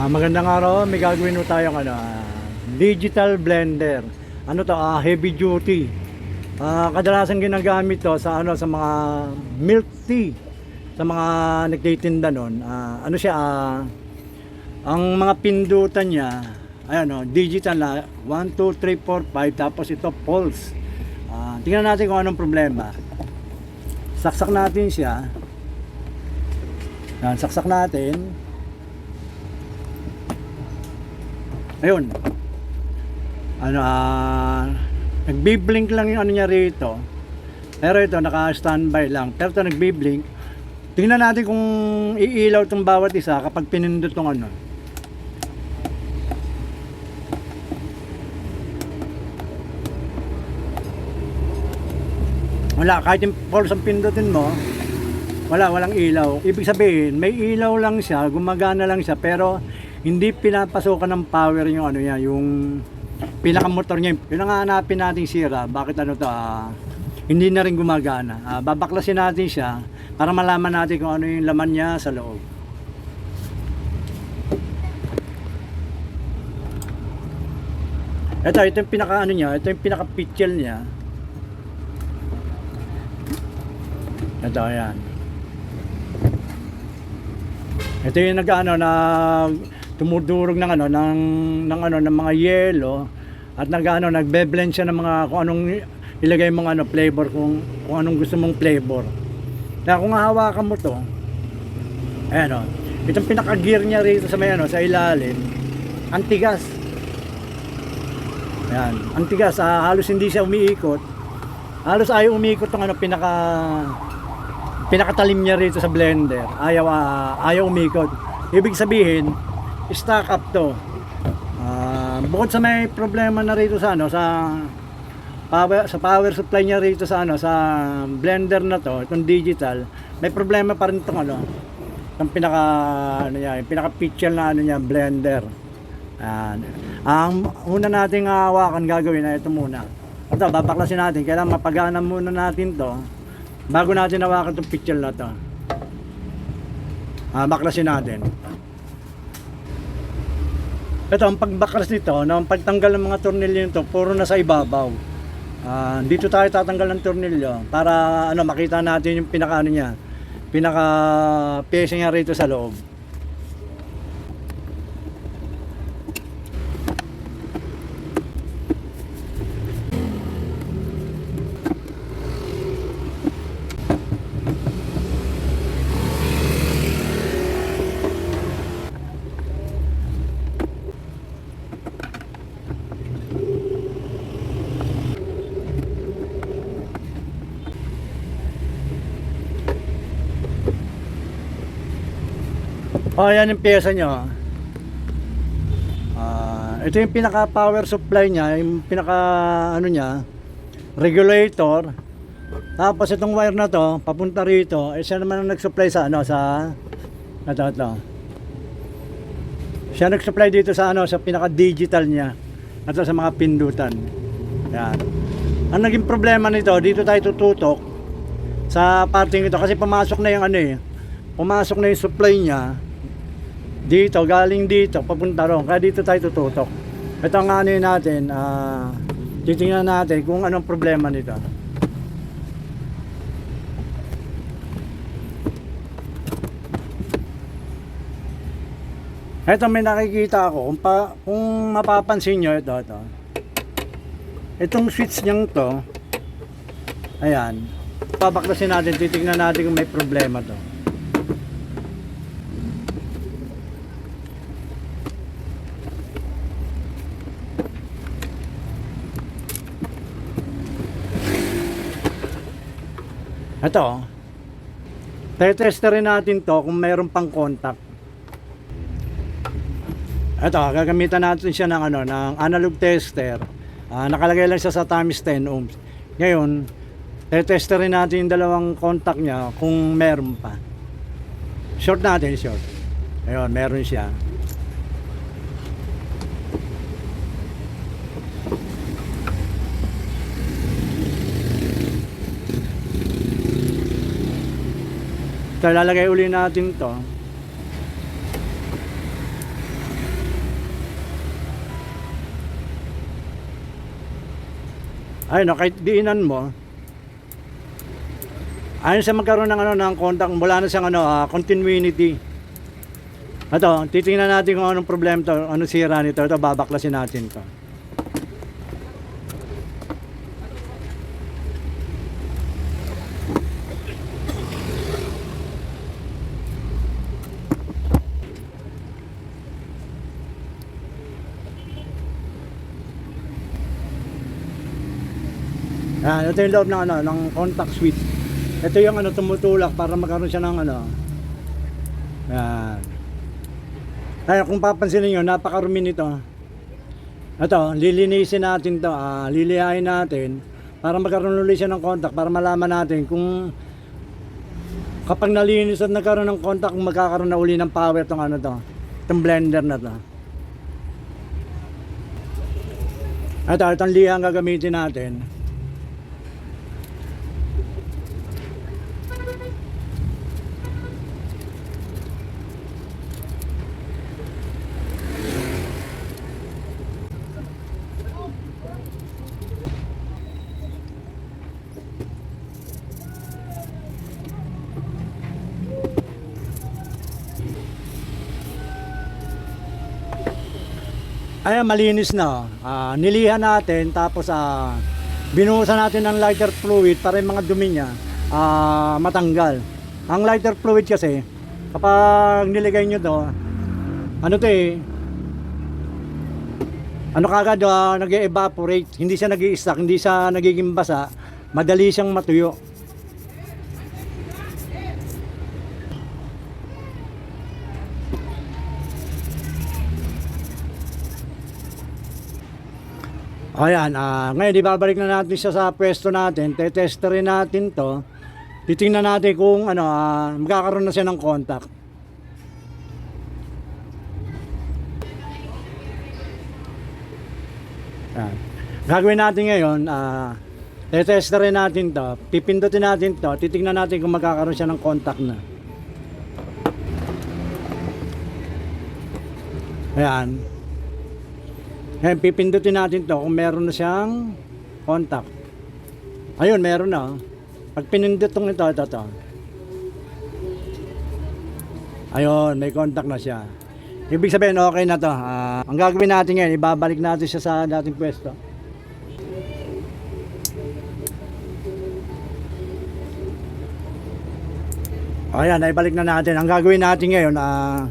Ah, magandang araw, may gagawin mo tayong ano, ah, digital blender. Ano to, ah, heavy duty. Ah, kadalasan ginagamit to sa ano sa mga milk tea. Sa mga nagtitinda noon. Ah, ano siya ah, ang mga pindutan niya ayan oh, digital na 1 2 3 4 5 tapos ito pulse. Ah, tingnan natin kung anong problema. Saksak natin siya. Yan, saksak natin. Ayun. Ano, ah, nagbi-blink lang yung ano niya rito. Pero ito, naka-standby lang. Pero ito, nagbi-blink. Tingnan natin kung iilaw itong bawat isa kapag pinindot tong ano. Wala, kahit yung pulse ang pindutin mo, wala, walang ilaw. Ibig sabihin, may ilaw lang siya, gumagana lang siya, pero hindi pinapasokan ng power yung ano niya, yung pinakamotor niya. Yun ang hanapin natin sira. Bakit ano to, ah, hindi na rin gumagana. Ah, babaklasin natin siya para malaman natin kung ano yung laman niya sa loob. Ito, ito yung pinaka ano niya, ito yung pinaka pitchel niya. Ito, ayan. Ito yung nag-ano na tumudurog ng ano ng ng ano ng mga yelo at nag-ano nagbe-blend siya ng mga kung anong ilagay mong ano flavor kung kung anong gusto mong flavor. Kaya kung hahawakan mo to, ayan o, itong pinaka-gear niya rito sa may ano, sa ilalim, antigas. Ayan, antigas, ah, halos hindi siya umiikot. Halos ayaw umiikot tong ano pinaka pinakatalim niya rito sa blender ayaw ah, ayaw umikot ibig sabihin stock up to. Ah, bukod sa may problema na rito sa ano sa power sa power supply niya rito sa ano sa blender na to itong digital may problema pa rin itong ano itong pinaka ano niya yung pinaka picture na ano niya blender. Ayan. ang una nating hawakan gagawin na ito muna. Ito babaklasin natin. Kailangan mapagana muna natin to bago natin hawakan itong picture na to. Ah, baklasin natin ito ang pagbaklas nito no, ang pagtanggal ng mga tornilyo nito puro na sa ibabaw. Ah, dito tayo tatanggal ng tornilyo para ano makita natin yung pinaka ano niya pinaka pyesa niya rito sa loob Oh, yan yung pyesa nyo. Ah, ito yung pinaka power supply niya, yung pinaka ano niya, regulator. Tapos itong wire na to, papunta rito, eh, siya naman ang nag-supply sa ano sa ito ito. Siya nag-supply dito sa ano sa pinaka digital niya. At sa mga pindutan. Yan. Ang naging problema nito, dito tayo tututok sa parting ito kasi pumasok na yung ano eh. Pumasok na yung supply niya dito, galing dito, papunta ron. Kaya dito tayo tututok. Ito ang ano natin, ah, titingnan natin kung anong problema nito. Ito may nakikita ako, kung, pa, kung mapapansin nyo, ito, ito. Itong switch niyang to, ayan, pabaklasin natin, titignan natin kung may problema to. Ito, tetesterin natin to kung mayroon pang contact. Ito, gagamitan natin siya ng, ano, ng analog tester. Ah, nakalagay lang siya sa times 10 ohms. Ngayon, tetesterin natin yung dalawang contact niya kung meron pa. Short natin, short. Ayun, meron siya. So, lalagay uli natin to. Ay, no, kahit diinan mo, ayon sa magkaroon ng ano ng contact mula na sa ano uh, continuity. Ito, titingnan natin kung anong problema to, ano sira nito. Ito babaklasin natin to. Ito yung loob ng ano, ng contact switch. Ito yung ano tumutulak para magkaroon siya ng ano. Yan. Kaya kung papansin niyo, napakarumi nito. Ito, lilinisin natin 'to, ah, lilihain natin para magkaroon ulit siya ng contact para malaman natin kung kapag nalinis at nagkaroon ng contact magkakaroon na uli ng power tong ano to, itong blender na to. Ito, itong liha ang gagamitin natin. Ayan, malinis na. Ah, nilihan natin tapos ah, binuhusan natin ng lighter fluid para yung mga dumi niya ah, matanggal. Ang lighter fluid kasi, kapag niligay nyo to, ano to eh, ano kagad uh, nag-evaporate, hindi siya nag stack hindi siya nagiging basa, madali siyang matuyo. Ayan, ah ngayon ibabalik na natin siya sa pwesto natin, tetesterin natin to. Titingnan natin kung ano, ah, magkakaroon na siya ng contact. Ayan. Gagawin natin ngayon, ah tetesterin natin to, pipindutin natin to, titingnan natin kung magkakaroon siya ng contact na. Ayan. Ngayon, pipindutin natin to kung meron na siyang contact. Ayun, meron na. Pag pinindot tong ito, ito, ito. Ayun, may contact na siya. Ibig sabihin, okay na to. Ah, ang gagawin natin ngayon, ibabalik natin siya sa dating pwesto. Ayan, naibalik na natin. Ang gagawin natin ngayon, ah,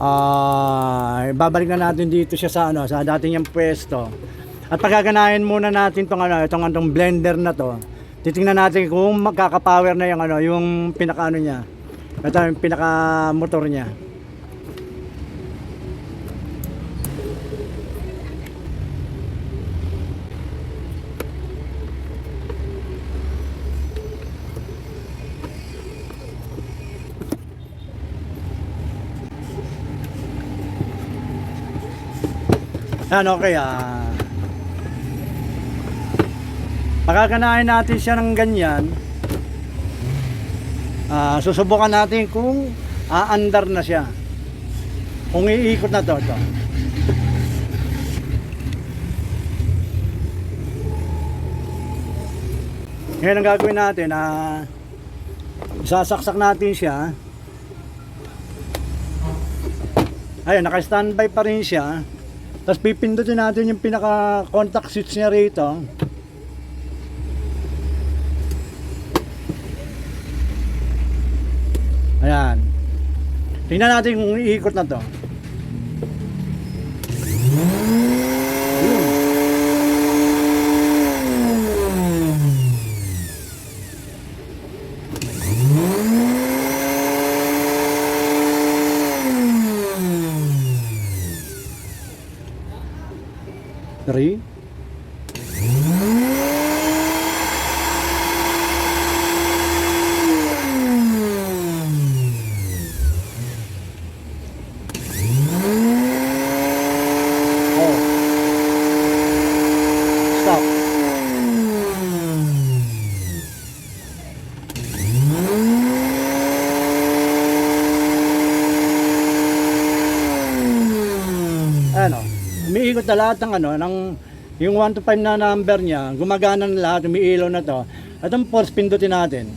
ah, ibabalik na natin dito siya sa ano, sa dating yung pwesto. At pagkaganahin muna natin tong ano, itong anong blender na to. Titingnan natin kung magkaka-power na yung ano, yung pinaka ano niya. Ito yung pinaka motor niya. Yan, okay ah. Pagkakanain natin siya ng ganyan. Ah, susubukan natin kung aandar na siya. Kung iikot na to, to. Ngayon ang gagawin natin, ah, sasaksak natin siya. Ayun, naka-standby pa rin siya. Tapos pipindutin natin yung pinaka contact switch niya rito. Ayan. Tingnan natin kung iikot na to. aí. Na lahat ng ano, ng Yung 1 to 5 na number niya, gumagana na lahat, umiilaw na to. At ang force, pindutin natin.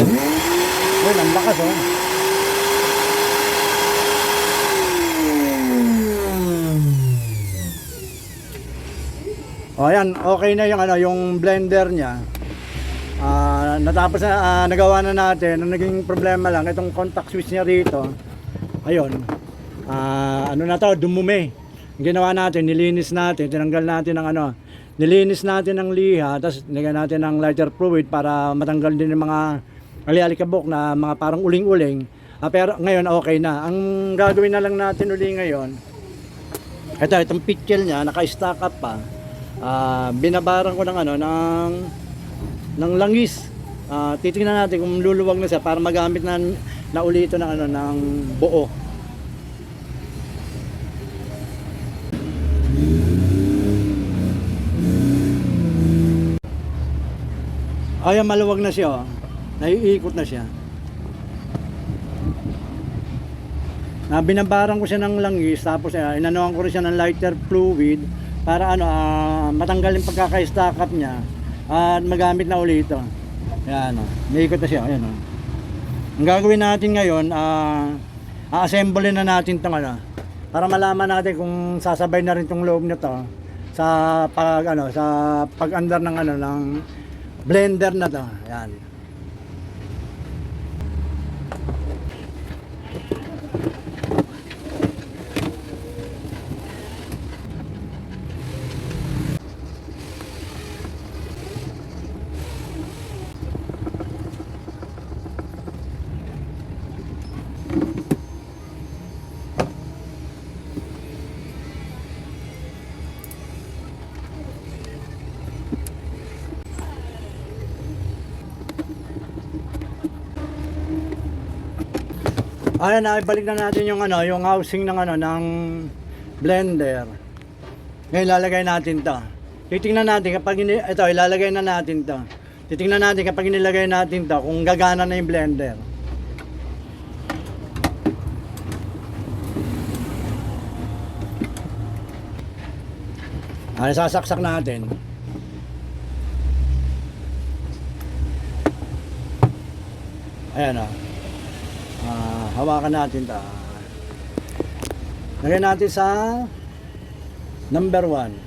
Yun, ang lakas oh. O ayan, okay na yung ano, yung blender niya. Ah, natapos na ah, nagawa na natin. Ang naging problema lang itong contact switch niya rito. Ayun. Ah, ano na to, dumumi. Ginawa natin, nilinis natin, tinanggal natin ng ano, nilinis natin ng liha, tapos nilagyan natin ng lighter fluid para matanggal din yung mga ali-alikabok na mga parang uling-uling. Ah, pero ngayon okay na. Ang gagawin na lang natin uli ngayon, ito, itong pitchel niya, naka-stack up pa. Ah, binabaran ko ng ano, ng ng langis. Ah, titingnan natin kung luluwag na siya para magamit na na uli ito ng ano ng buo. Ay, maluwag na siya. Oh. Naiikot na siya. Na binabaran ko siya ng langis tapos uh, inanuhan ko rin siya ng lighter fluid para ano ah, matanggal yung pagkaka-stack up niya at magamit na uli ito. Ayan oh. Naiikot na siya. Ayan oh. Ang gagawin natin ngayon, ah a-assemble na natin itong ano para malaman natin kung sasabay na rin itong loob nito sa pag ano sa pag-andar ng ano ng blender na to. Ayan. Ayan na, ibalik na natin yung ano, yung housing ng ano ng blender. Ngayon ilalagay natin 'to. Titingnan natin kapag ini ito ilalagay na natin 'to. Titingnan natin kapag inilagay natin 'to kung gagana na yung blender. Ay, sasaksak natin. Ayan o. Ah, hawakan natin ta. Lagyan natin sa number 1.